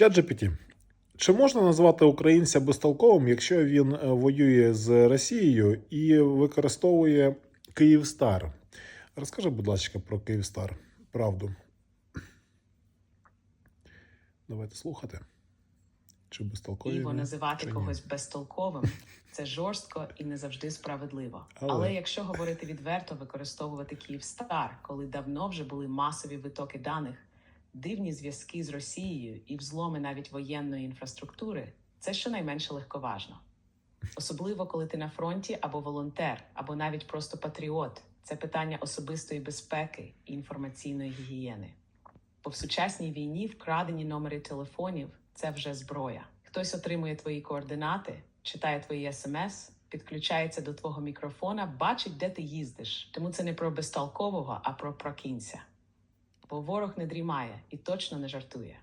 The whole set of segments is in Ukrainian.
Чат GPT. Чи можна назвати українця безтолковим, якщо він е, воює з Росією і використовує Київстар? Розкажи, будь ласка, про Київстар. Правду. Давайте слухати. Чи безтолкові? Іво називати чи когось безтолковим це жорстко і не завжди справедливо. Але- Але... якщо говорити відверто, використовувати Київстар, коли давно вже були масові витоки даних, дивні зв'язки з Росією і взломи навіть воєнної інфраструктури, це щонайменше легковажно. Особливо коли ти на фронті або волонтер, або навіть просто патріот. Це питання особистої безпеки і інформаційної гігієни. Бо в сучасній війні вкрадені номери телефонів це вже зброя. Хтось отримує твої координати, читає твої смс, підключається до твого мікрофона, бачить, де ти їздиш. Тому це не про безтолкового, а про прокинься. Бо ворог не дрімає і точно не жартує.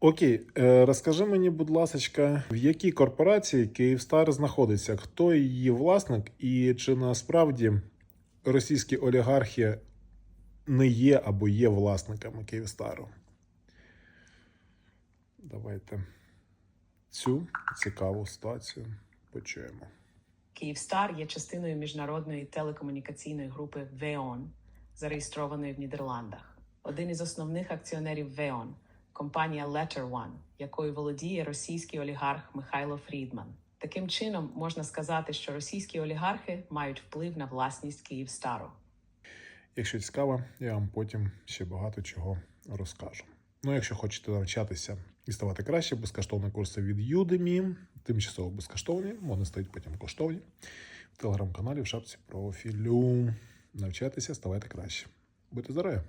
Окей, е, розкажи мені, будь ласка, в якій корпорації Київстар знаходиться? Хто її власник, і чи насправді російські олігархи не є або є власниками Київстару? Давайте цю цікаву ситуацію почуємо. Київстар є частиною міжнародної телекомунікаційної групи ВЕОН, зареєстрованої в Нідерландах. Один із основних акціонерів ВЕОН компанія Letter One, якою володіє російський олігарх Михайло Фрідман. Таким чином можна сказати, що російські олігархи мають вплив на власність Київстару. Якщо цікаво, я вам потім ще багато чого розкажу. Ну, якщо хочете навчатися і ставати краще, безкоштовні курси від Udemy, тимчасово безкоштовні, вони стають потім коштовні. В телеграм-каналі в шапці профілю. Навчайтеся, ставайте краще. Будьте здорові!